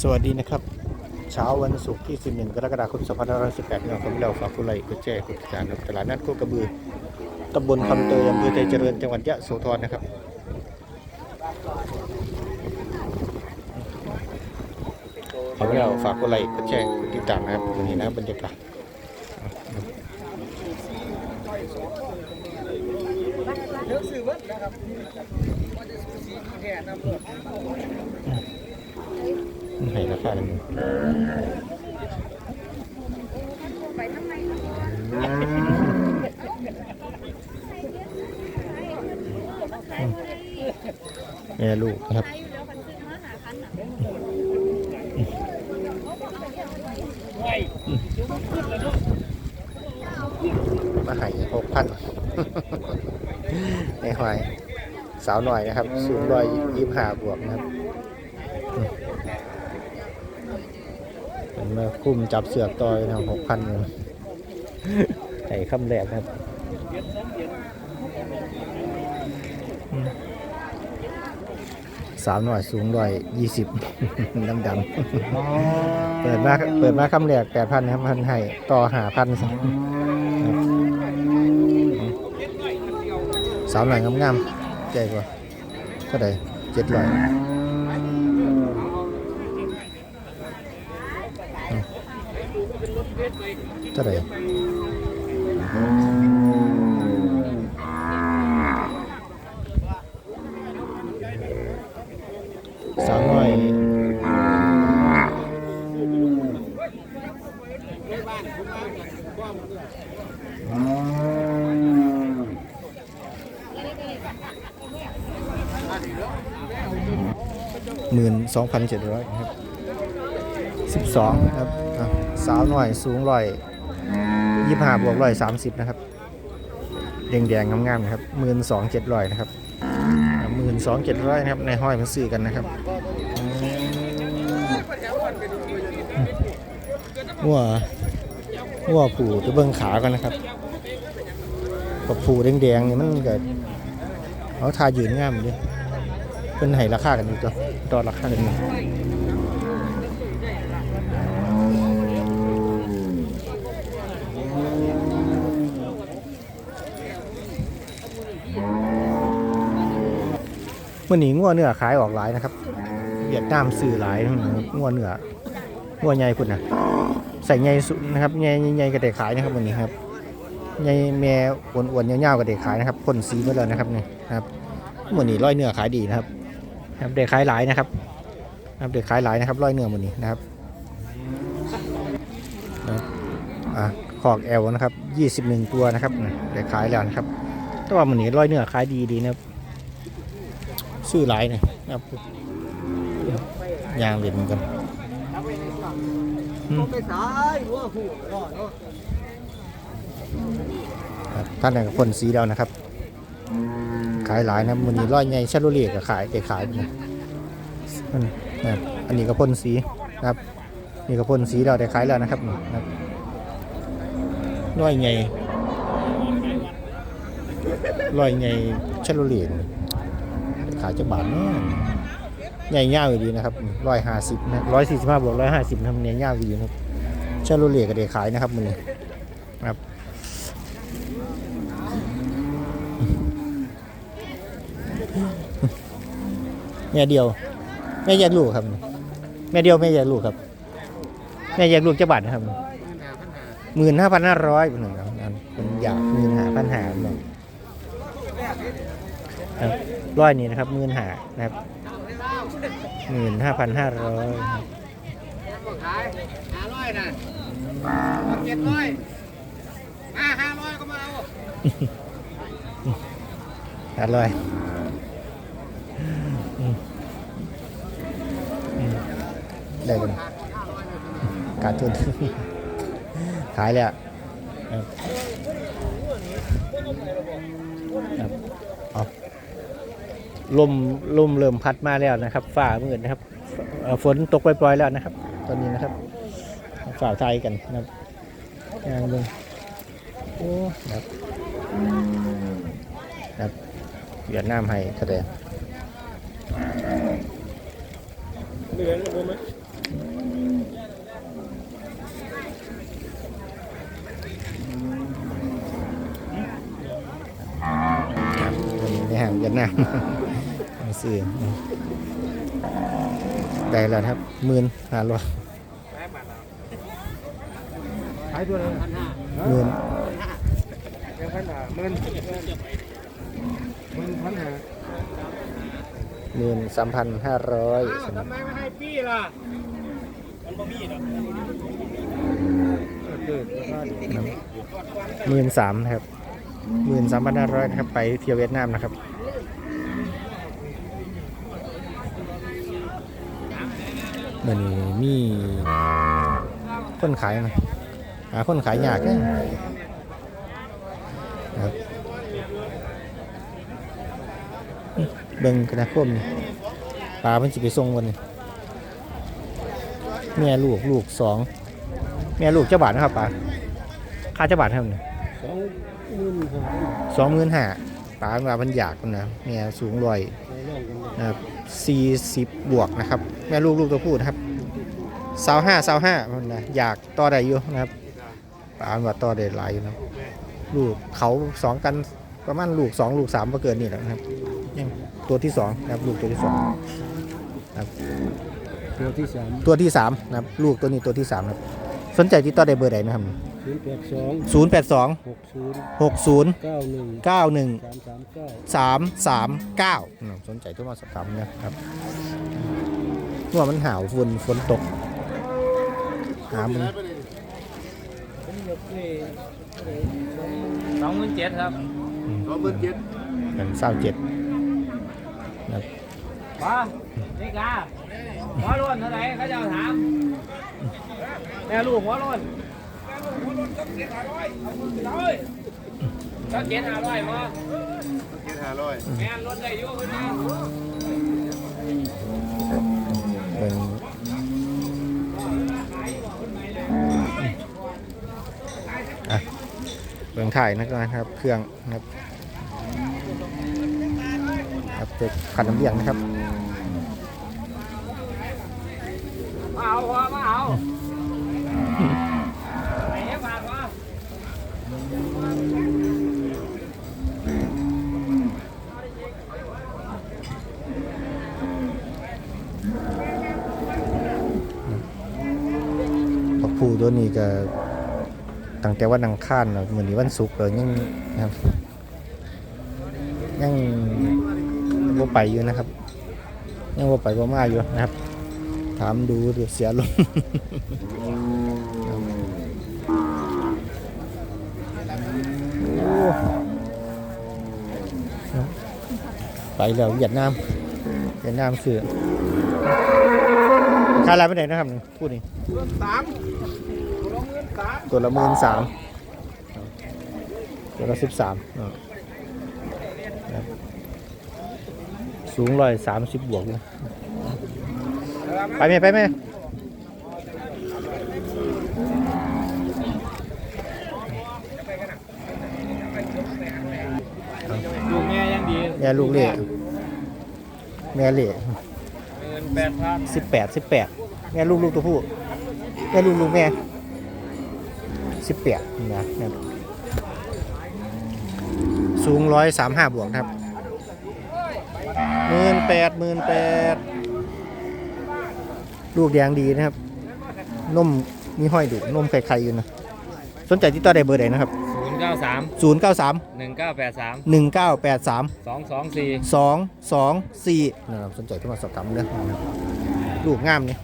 สวัสดีนะครับ เช้าวันศุกร์ที่ 11 กรกฎาคม 2518นี้ผมเราฝากคุณไลกดแชร์กดติดตามกับตลาดนัดโคกระบือตำบลคำเตยอำเภอไทยเจริญจังหวัดยะโสธรนะครับผมเราฝากคุไลค์กดแชร์กดติดตามนะครับวันนี้นะบรรยากาศนะครับ ให้ราคาเลยแม่ลูกนะครับมาให้หกพันในหอยสาวหน่อยนะครับ สูงร้อยยี่สิบห้าบวกนะครับอืมเป็น มาคุ้มจับเสือกต่อยนะครับหกพันใส่คำแรกนะครับสาวหน่อยสูงร้อยยี่สิบดำดำๆเปิดมาเปิดมาคำแรกแปดพันครับพันให้ต่อหาพันสาวหน่อยงามๆใจกว่าเท่าไหร่เจ็ดร้อย เท่าไหร่สาวหน่อยหมื่นสองพันเจ็ดร้อยครับสิบสองครับ สาวหน่อยสูงร้อยยี่ห้าบวกร้อยสามสิบนะครับแดงๆงามๆนะครับหมื่นสองเจ็ดร้อยนะครับหมื่นสองเจ็ดร้อยนะครับในห้อยมันซื้อกันนะครับวัววัวผูจะเบิ้งขากันนะครับกับผูแดงๆนี่มันเกิดเขาทายืนงามอยู่ดิเป็นให้ราคากันอยู่ตัวตอดราคากันอยู่ มื่อนี้งัวเนื้อขายออกหลายนะครับเวียดนามซื้อหลายงัวเนื้องัวใหญ่พุ่นนะใส่ใหญ่สุดนะครับใหญ่ใหญ่ๆก็ได้ขายนะครับวันนี้ครับใหญ่แม่อ้วนๆยาวๆก็ได้ขายนะครับพ่นสีมาแล้วนะครับนี่ครับมื่อนี้ร้อยเนื้อขายดีนะครับครับเด็กขายหลายนะครับครับเด็กขายหลายนะครับร้อยเนื้อหมดนี้นะครับอ่าขอกแอลนะครับยี่สิบหนึ่งตัวนะครับเด็กขายแล้วนะครับแต่ว่าหมดนี้ร้อยเนื้อขายดีดีนะครับ ซื้อหลายนะครับยางเหรียญเหมือนกันอืมไม่สายว่าหูรอดเนาะครับท่านไหนกับคนสีแล้วนะครับ ขายหลายนะมันนี้ร้อยใหญ่ชาลูเลียก็ขายแต่ขายนะนั่นนะครับอันนี้ก็พ่นสีนะครับนี่ก็พ่นสีแล้วแต่ขายแล้วนะครับนี่นะครับร้อยใหญ่ร้อยใหญ่ชาลูเลีย ขายจะบาทเนาะใหญ่ยาวอยู่ดีนะครับร้อยห้าสิบนะร้อยสี่สิบห้าบวกร้อยห้าสิบทำเนียยาวอยู่ดีนะครับชาลูเลียก็ได้ขายนะครับมันนี้นะครับแม่เดียว แม่แยกลูกครับ แม่เดียวแม่แยกลูกครับ แม่แยกลูกจะบาทนะครับหมื่นห้าพันห้าร้อยเป็นหนึ่งครับนั่นเป็นอยากหมื่นห้าพันห้าหนึ่ง รับร้อยนี้นะครับหมื่นห้านะครับหมื่นห้าพันห้าร้อยขายห้าร้อยนะเจ็ดร้อยมาห้าร้อยก็มาเอาห้าร้อยได้กันการทุนขายเลยอะครับ ลมลมเริ่มพัดมาแล้วนะครับฝ่ามือนะครับฝนตกปล่อยๆแล้วนะครับ ตอนนี้นะครับฝ่าไทยกันนะครับยางลงโอ้ครับครับเวียดนามให้แสดงเหลืองผมไหมอย่างเวียดนาม ซื้อได้แล้วครับหมื่นห้าร้อยขายตัวลยพันห้าหมื่นพันห้าหมื่นหมื่นพันห้าหมื่นสามพันห้าร้อยทำไมไม่ให้พี่ล่ะมันบ่มีหรอกหมื่นสามครับหมื่นสามพันห้าร้อยครับไปเที่ยวเวียดนามนะครับ มื่อนี้มีคนขายนะหาคนขายยากเลยนะครับเบิ่งกระดาคมนี่ปลาเพิ่นสิไปส่งวันนี้แม่ลูกลูกสองแม่ลูกเจ้าบาทนะครับปลาค่าเจ้าบาทเท่าไหร่สองหมื่นห้าสองหมื่นห้าปลามาพันอยากนะแม่สูงร้อยลอยนะครับ สี่สิบบวกนะครับ แม่ลูกลูกตัวผู้นะครับสาวห้าสาวห้ามันนะอยากต่อได้อยู่นะครับปลาว่าต่อได้หลายอยู่นะลูกเขาสองกันประมาณลูกสองลูกสามก็เกินนี่แหละนะครับยังตัวที่สองนะครับลูกตัวที่สองตัวที่สามตัวที่สามนะครับลูกตัวนี้ตัวที่สามนะครับสนใจที่ต่อได้เบอร์ใดนะครับ ศูนย์แปดสองศูนย์แปดสองหกศูนย์หกศูนย์เก้าหนึ่งเก้าหนึ่งสามสามเก้า สามสามเก้าสนใจทุกมาสอบถามนะครับว่ามันหาวฝนฝนตก หามึงสองหมื่นเจ็ดครับสองหมื่นเจ็ดเป็นเศร้าเจ็ดนะครับป้านี่กาหัวล้วนเท่าไหร่เขาจะเอาถามแม่ลูกหัวล้วน ก็เจ็ดห้าร้อยมาเจ็ดห้าร้อยแม่ลดได้อยู่คุณนะเป็นอะเบื้องถ่ายนะครับ เครื่องนะครับครับเด็กขันน้ำเลี้ยงนะครับ มาเอาพอมาเอาไอ้เหี้ยฝากมา พักผูตัวนี้ก็ตั้งแต่วันอังคารเนาะมื้อนี้วันศุกร์เลยยังนะครับยังบ่ไปอยู่นะครับ ยังบ่ไปบ่มาอยู่นะครับ ถามดูเดี๋ยวเสียลมโอ้ไปแล้วเวียดนามเวียดนามเสือค่าอะไรไปไหนนะครับพูดนี่สาม ตัวละหมื่นสามตัวละสิบสามสูงร้อยสามสิบบวกเลยไปไหมไปไหมลูกแม่ยังดีแม่ลูกเล่แม่เล่เงินแปดพันสิบแปดสิบแปดแม่ลูกลูกตัวผู้แม่ลูกลูกแม่ สิบแปดนะนะครับสูงร้อยสามห้าบวกครับหมื่นแปดหมื่นแปดลูกแดงดีนะครับนมมีห้อยดุนมไข่ไข่อยู่นะสนใจที่ต่อได้เบอร์ไหนนะครับศูนย์เก้าสามศูนย์เก้าสามหนึ่งเก้าแปดสามหนึ่งเก้าแปดสามสองสองสี่สองสองสี่นะครับสนใจที่มาสอบถามเรื่องนะครับลูกงามเนี่ย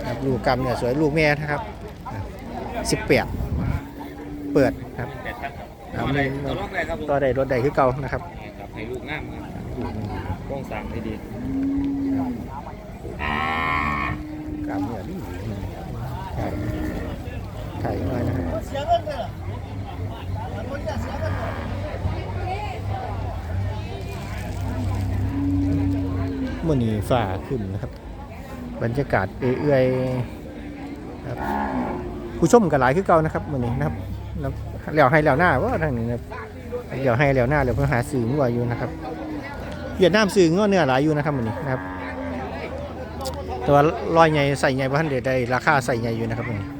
นะครับลูกกำเนี่ยสวยลูกแม่นะครับ สิบแปดเปิดครับแปดพันครับอะไรตัวล็อกเลยครับผมต่อใดรถใดคือเก่านะครับนี่ครับให้ลูกงามครับโครงสร้างได้ดีกำเนี่ยดีครับไข่น้อยนะครับมื่อนี้ฝ่าขึ้นนะครับ บรรยากาศเอื่อยๆครับ ผู้ชมกันหลายคือเก่านะครับวันนี้นะครับแล้วแล้วให้แล้วหน้าว่าทางนี้นะเดี๋ยวให้แล้วหน้าเดี๋ยวเพื่อหาสื่องัวอยู่นะครับเวียดนามสื่อง้อเนื้อหลายอยู่นะครับวันนี้นะครับแต่ว่าลอยใหญ่ใส่ใหญ่บ้านเด็ดได้ราคาใส่ใหญ่อยู่นะครับวันนี้